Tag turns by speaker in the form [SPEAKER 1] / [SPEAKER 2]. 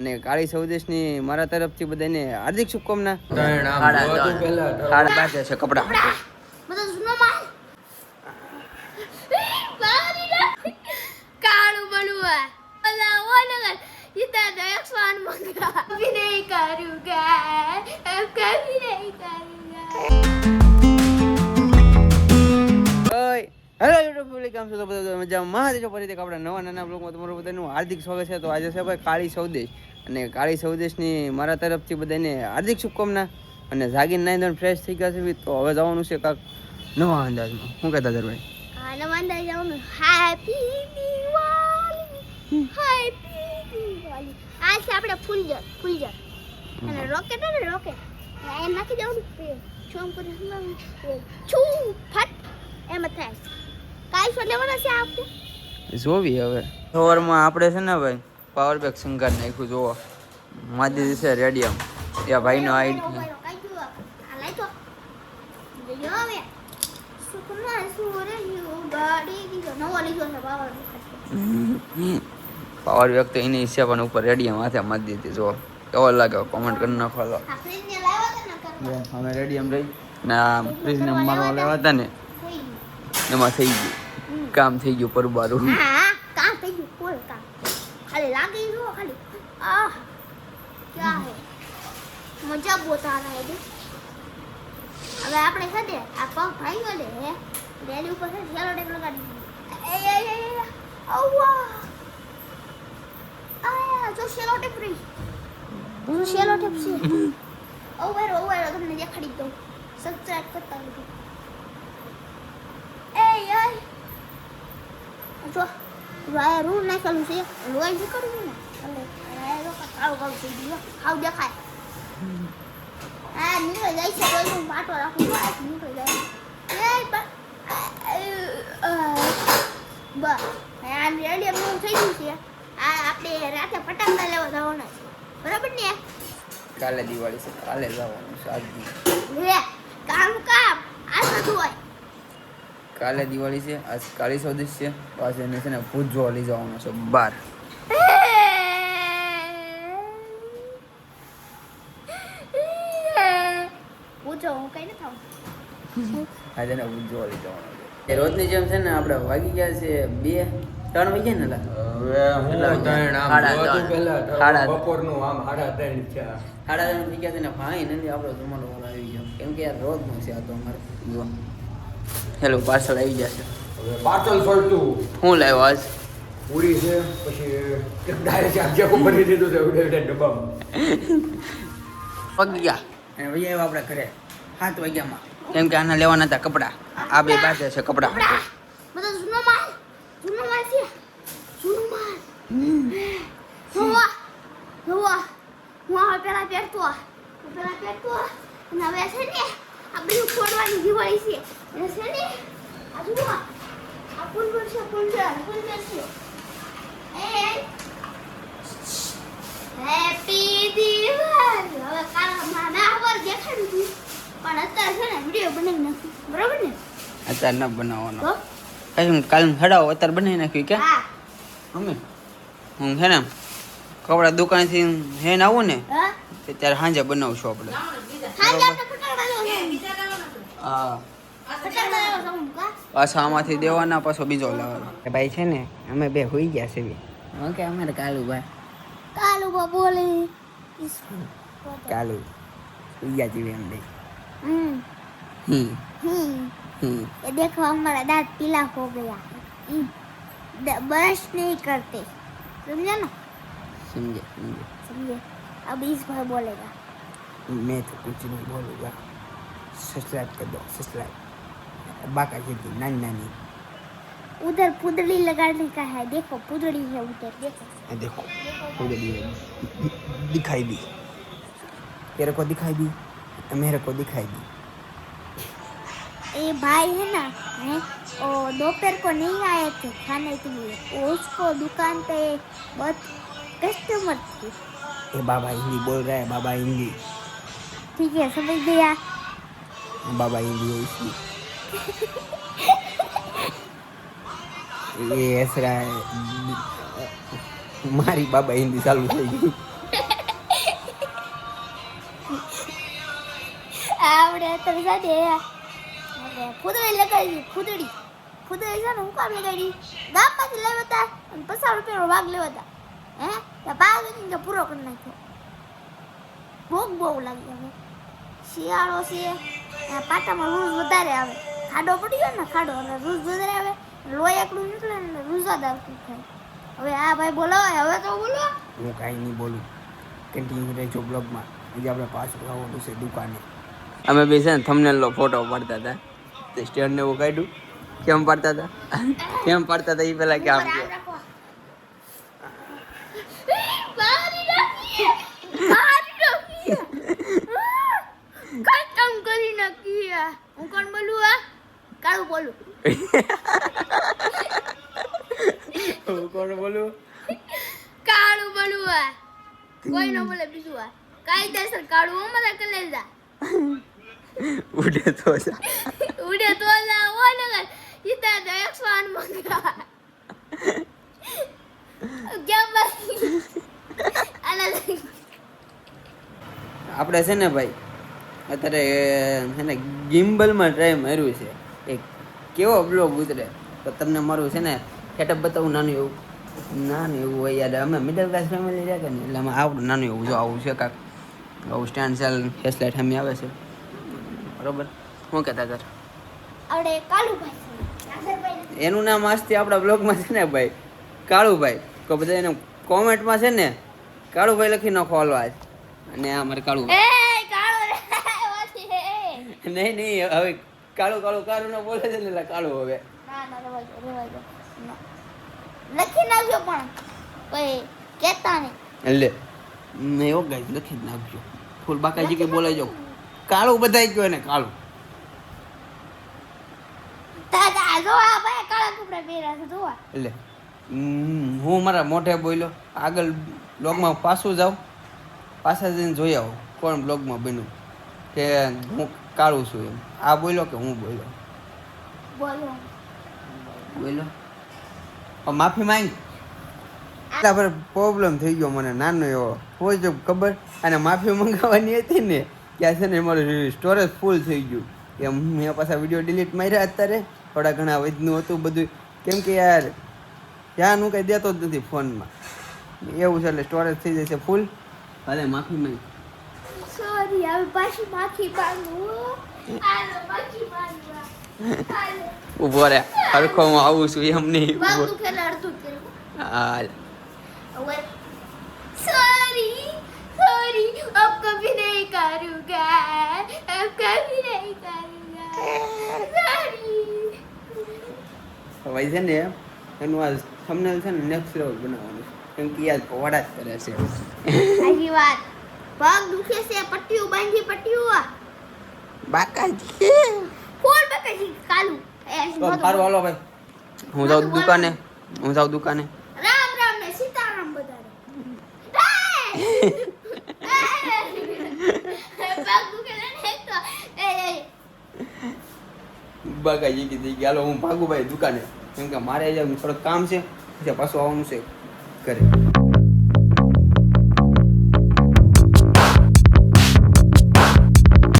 [SPEAKER 1] અને કાળી સૌદેશની મારા તરફથી બધાને હાર્દિક શુભકામના. છે કપડા. હેલો યુટ્યુબ ફેમિલી તો બધા? મજામાં. મહાદેજો ફરીથી આપણા નવા નાના બ્લોગમાં તમારું બધાનું હાર્દિક સ્વાગત છે. તો આજે છે ભાઈ કાળી સૌદેશ. અને કાળી સૌદેશની મારા તરફથી બધાને હાર્દિક શુભકામના અને જાગીને નાઈ ધોરણ ફ્રેશ થઈ ગયા છે. તો હવે જવાનું છે કાંક નવા અંદાજમાં. શું કહેતા દરભાઈ
[SPEAKER 2] આના વાંદા જવાનું. હેપી દિવાળી હેપી દિવાળી આ છે આપણે ફૂલજર ફૂલજર અને રોકેટ એમ નાખી દેવાનું છોમ કરી છું ફટ. એમ થાય. કાઈ શો લેવાના છે આપણે
[SPEAKER 1] જોવી હવે. સવારમાં આપણે છે ને ભાઈ પાવર બેક શંગાર નાખ્યું જોવો માદી છે રેડિયમ. ત્યાં ભાઈનો આઈડ પાવર બેક તો એની હિસાબ પણ ઉપર રેડિયમ હાથે મારી દીધી જુઓ. કેવો લાગે કોમેન્ટ કરી નાખો તો. અમે રેડિયમ રહી ના આ ફ્રીજને મારવા લેવા હતા ને એમાં થઈ ગયું. કામ થઈ ગયું પરબારું.
[SPEAKER 2] મજા બહુત આ રહા है? હવે આપણે છે ને આ પગ ભાંગ્યો ને હે ડેલી ઉપર છે સેલો ટેપ લગાડી દીધો. એ એ એ એ અવ્વા આ જો સેલો ટેપ રહી જો સેલો ટેપ છે ઓવર ઓવર તમને દેખાડી દઉં સબસ્ક્રાઇબ કરતા રહેજો એ યાર જો વાય રૂમ નાખેલું છે લોહી કરવું ને એટલે લોકો કાળું કાળું થઈ ગયું હાવ દેખાય હા નીકળી જાય છે કોઈ હું પાટો રાખું છું આ નીકળી જાય એ બા બસ આ રેડિયમનું થઈ ગયું છે આ આપણે રાતે ફટાકડા લેવા જવાના છે બરાબર ને
[SPEAKER 1] કાલે દિવાળી છે કાલે જવાનું
[SPEAKER 2] લે કામ કામ આ બધું હોય
[SPEAKER 1] કાલે દિવાળી છે આજ કાળી સૌદેશ છે પાછળ એને છે ને ભૂત જોવા લઈ જવાનો છે બાર.
[SPEAKER 2] પૂછો હું કઈ ન થાઉં
[SPEAKER 1] આજે એને ભૂત જોવા લઈ જવાનો છે. રોજની જેમ છે ને આપણે વાગી ગયા છે બે ત્રણ વાગ્યા ને સાડા ત્રણ.
[SPEAKER 3] છે
[SPEAKER 1] થઈ ગયા છે ને ભાઈ નથી આપણો જમવાનો આવી ગયો. કેમ કે યાર રોજનું છે આ તો અમારે હેલો પાર્સલ આવી જશે
[SPEAKER 3] હવે પાર્સલ ફરતું
[SPEAKER 1] હું લાવ્યો આજ?
[SPEAKER 3] પૂરી છે પછી ડાયરેક્ટ આખી આખું ભરી દીધું છે ડબ્બામાં.
[SPEAKER 1] પગી ગયા. અને વહી આવ્યા આપણે ઘરે સાત વાગ્યામાં. કેમ કે આના લેવાના હતા કપડાં. આ બે પાસે છે કપડાં.
[SPEAKER 2] બધા જૂનો માલ જૂનો માલ છે. જૂનો માલ. હોવા હોવા હું હવે પેલા પહેરતો હું પેલા પહેરતો અને હવે છે ને આ બધું ફોડવાની દિવાળી છે. હેપી દિવાળી હવે કાલ મારા દેખાડું પણ અત્યારે છે ને વીડિયો બનાવી નાખું બરાબર ને
[SPEAKER 1] અત્યારે ન બનાવવાનો કઈ કાલ હડાવો અત્યારે બનાવી નાખ્યું કે
[SPEAKER 2] હા
[SPEAKER 1] મમ્મી હું છે ને કપડા દુકાનથી હે ને આવું ને ત્યારે સાંજે બનાવશું આપણે
[SPEAKER 2] હાજે આપણે ફટાકડા લેવા
[SPEAKER 1] હા
[SPEAKER 2] ફટાકડા લેવા જાઉં કા
[SPEAKER 1] પાછા આમાંથી દેવાના પાછો બીજો લાવવાનો ભાઈ છે ને અમે બે હોઈ ગયા છે ઓકે અમારે કાલુ ભાઈ
[SPEAKER 2] કાલુ બા બોલે
[SPEAKER 1] કાલુ હોઈ ગયા જીવે એમ બે
[SPEAKER 2] हम्म
[SPEAKER 1] હમ
[SPEAKER 2] हम्म
[SPEAKER 1] હમ
[SPEAKER 2] ये देखो हमारा दांत पीला हो गया है हम्म, द- ब्रश नहीं करते समझा ना
[SPEAKER 1] સમજે સમજે
[SPEAKER 2] समझे अब इस बार बोलेगा
[SPEAKER 1] मैं तो कुछ नहीं बोलूँगा सब्सक्राइब कर दो सब्सक्राइब बाका जी नानी नानी।
[SPEAKER 2] उधर पुदड़ी लगाने का है देखो पुदड़ी है उधर देखो।
[SPEAKER 1] देखो उधर ये दिखाई दी। तेरे को दिखाई दी? मेरे को दिखाई दी।
[SPEAKER 2] ये भाई है ना है? और दोपहर को नहीं आए थे खाने के लिए। उसको दुकान पे बहुत कस्टमर थे।
[SPEAKER 1] ये बाबा हिंदी बोल रहा है बाबा हिंदी।
[SPEAKER 2] ठीक है समझ गया।
[SPEAKER 1] बाबा हिंदी है इसलिए। મારી બાબા હિન્દી ચાલુ થઈ ગયું
[SPEAKER 2] આવડે તમે સાથે ફૂદડી લગાડી, ફૂદડી. ફૂદડી છે ને, હું કામ લગાડી? ગામમાંથી લેવા હતા અને પચાસ રૂપિયાનો ભાગ લેવા હતા. હે? ત્યાં ભાગ ને પૂરો કરી નાખ્યો. ભોગ બહુ લાગી હવે શિયાળો છે પાટામાં રોજ વધારે આવે. ખાડો પડી ગયો ને ખાડો. એટલે રૂઝ આવે લોહી એકલું નીકળે ને રૂઝાદ આવતું થાય. હવે આ ભાઈ બોલો હવે તો બોલો.
[SPEAKER 1] હું કાંઈ નહીં બોલું. કન્ટિન્યુ રહેજો બ્લોગમાં. આજે આપણે પાછું આવવાનું છે દુકાને. અમે બે છે ને થંબનેલનો ફોટો પાડતા હતા. તે સ્ટેન્ડને એવું કાઢ્યું. કેમ પાડતા હતા? કેમ પાડતા હતા? એ પહેલાં કે આમ કે
[SPEAKER 2] આમ રાખો. મારી નાખીએ. મારી નાખીએ. ખતમ કરી નાખીએ. હું કોણ બોલું આ કાળું બોલું
[SPEAKER 1] હું કોણ બોલું
[SPEAKER 2] કાળું બોલું આ કોઈ ન બોલે બીજું આ કાયદેસર કાળું અમારા કલેજા
[SPEAKER 1] ઉડે તો જા.
[SPEAKER 2] ઉડે તો જા ઓ નગર ઇતા દે 108 મંગા
[SPEAKER 1] આપણે છે ને ભાઈ અત્યારે છે ને ગિમ્બલમાં ટ્રાય માર્યું છે. એક કેવો બ્લોગ ઉતરે તો તમને મારું છે ને સેટઅપ બતાવું નાનું એવું. નાનું એવું હોય યાર. અમે મિડલ ક્લાસ ફેમિલી રહ્યા કે ને એટલે અમે આવડું નાનું એવું જો આવું છે કાંક. આવું સ્ટેન્ડ સેલ ફેસલાઇટ અમે આવે છે. બરોબર? શું કહેતા
[SPEAKER 2] નાગરભાઈ
[SPEAKER 1] એનું નામ આજથી આપણા બ્લોગમાં છે ને ભાઈ. કાળુભાઈ. તો બધા એને કોમેન્ટમાં છે ને કાળુભાઈ લખી નાખો હાલો આજ. અને આ અમારે કાળુ નહીં નહીં હવે કાળું કાળું કાળું ના બોલે છે ને એટલે કાળું હવે.
[SPEAKER 2] ના ના રેવા દો રેવા દો લખી નાખજો પણ. કોઈ કહેતા નહીં.
[SPEAKER 1] એટલે ને એવો ગાઈ લખી નાખજો. ફૂલ બાકાજી કે બોલાઈ જાવ કાળું બધાય ગયો ને કાળું. એટલે હું મારા મોઢે બોલ્યો આગળ બ્લોગમાં પાછું જાઉં. પાછા જઈને જોઈ આવું કોણ બ્લોગમાં બન્યું. કે હું કાળું છું એમ. આ બોલ્યો કે હું બોલ્યો?
[SPEAKER 2] બોલો.
[SPEAKER 1] બોલ્યો? હવે માફી માંગ. આપણે પ્રોબ્લેમ થઈ ગયો મને નાનો એવો. હોય જો ખબર. અને માફી મંગાવવાની હતી ને ત્યાં છે ને મારું સ્ટોરેજ ફૂલ થઈ ગયું. કે મેં પાછા વીડિયો ડિલીટ માર્યા અત્યારે. થોડા ઘણા વધનું હતું બધું. કેમ કે યાર ધ્યાન હું કંઈ દેતો જ નથી ફોનમાં. એવું છે એટલે સ્ટોરેજ થઈ જશે ફૂલ ભલે માફી માંગ.
[SPEAKER 2] સોરી હવે પાછી માફી માંગુ.
[SPEAKER 1] ઊભો રે. હરખો હું આવું છું એમ નહીં. હાલ. સોરી ને એનું આ થંબનેલ છે ને નેક્સ્ટ વડા જ કરે છે.
[SPEAKER 2] સાચી વાત. પગ દુખે છે પટ્ટીઓ બાંધી પટ્ટીઓ
[SPEAKER 1] બાકાજી.
[SPEAKER 2] કોણ બાકાજી? કાલુ.
[SPEAKER 1] તો હાલો ભાઈ. હું જાઉં દુકાને. હું જાઉં દુકાને.
[SPEAKER 2] રામ રામ ને સીતારામ બધાને.
[SPEAKER 1] બાકાજી કીધી કે હાલો હું ભાગું ભાઈ દુકાને. કેમ કે મારે જે થોડુંક કામ છે પછી પાછું આવવાનું છે ઘરે.